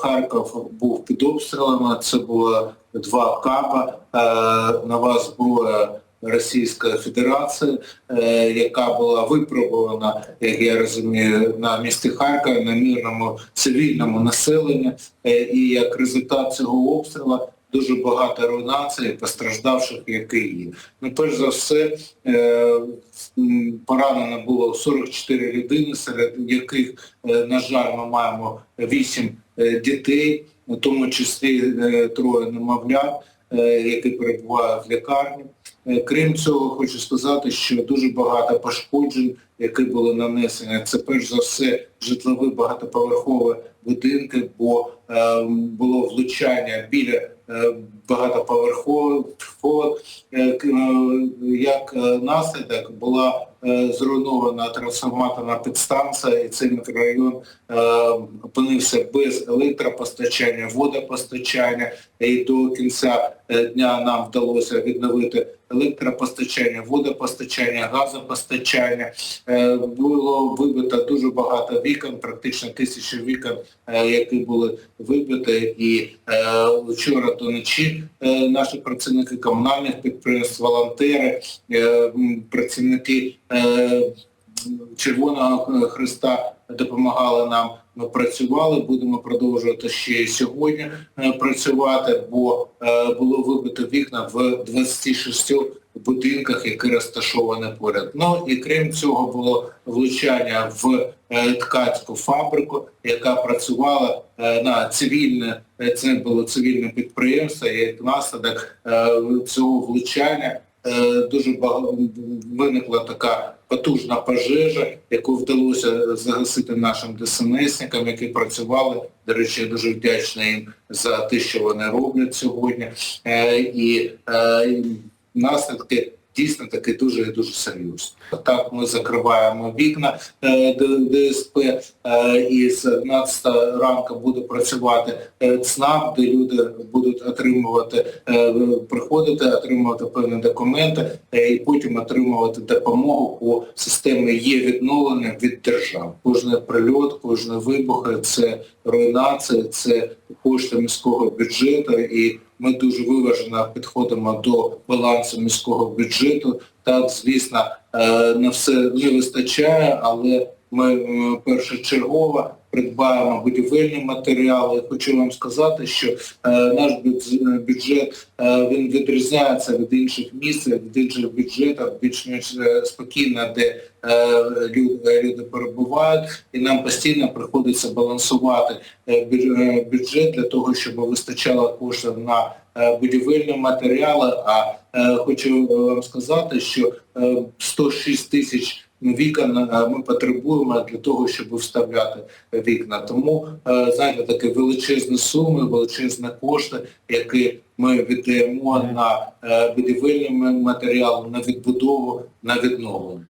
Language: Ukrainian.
Харків був під обстрілами, це було два каба, е, нова зброя Російської Федерації, е, яка була випробувана, як я розумію, на місті Харкова, на мирному цивільному населенні. Е, І як результат цього обстрілу дуже багато руйнацій, постраждавших, які є. Ну, перш за все, поранено було 44 людини, серед яких, на жаль, ми маємо 8 е, дітей, у тому числі е, троє немовлят, е, які перебувають в лікарні. Е, Крім цього, хочу сказати, що дуже багато пошкоджень, які були нанесені. Це перш за все житлові багатоповерхові будинки, бо е, було влучання біля е, багатоповерхових. Е, е, Як е, наслідок була е, зруйнована трансформаторна підстанція, і цей мікрорайон е, опинився без електропостачання, водопостачання. І до кінця е, дня нам вдалося відновити електропостачання, водопостачання, газопостачання. Е, Було вибито дуже багато вікон, практично тисячі вікон, е, які були вибиті. І вчора до ночі наші працівники комунальних підприємств, волонтери, працівники Червоного Христа допомагали нам. Працювали, будемо продовжувати ще й сьогодні е, працювати, бо е, було вибито вікна в 26 будинках, які розташовані поряд. Ну і крім цього було влучання в е, ткацьку фабрику, яка працювала на цивільне, це було цивільне підприємство, і наслідок цього влучання дуже багато виникла така потужна пожежа, яку вдалося загасити нашим ДСНСникам, які працювали. До речі, дуже вдячний їм за те, що вони роблять сьогодні. Е, е, і наслідки дійсно таки дуже і дуже серйозні. Так ми закриваємо вікна е, ДСП е, і з 11 ранку буде працювати е, ЦНАП, де люди будуть отримувати, приходити, отримувати певні документи і потім отримувати допомогу по системі є відновлення від держав. Кожний прильот, кожний вибух – це руйнація, це кошти міського бюджету і ми дуже виважено підходимо до балансу міського бюджету. Так, звісно, е, на все не вистачає, але ми м, першочергово придбаємо будівельні матеріали. Хочу вам сказати, що е, наш бюджет е, він відрізняється від інших міст, від інших бюджетів, більш-менш е, спокійно, де е, люди, люди перебувають, і нам постійно приходиться балансувати е, бю- е, бюджет для того, щоб вистачало коштів на е, будівельні матеріали. А е, хочу вам сказати, що е, 106 тисяч вікон е, ми потребуємо для того, щоб вставляти вікна. Тому, е, знаєте, такі величезні суми, величезні кошти, які ми віддаємо на будівельний будівельні матеріали, на відбудову, на відновлення.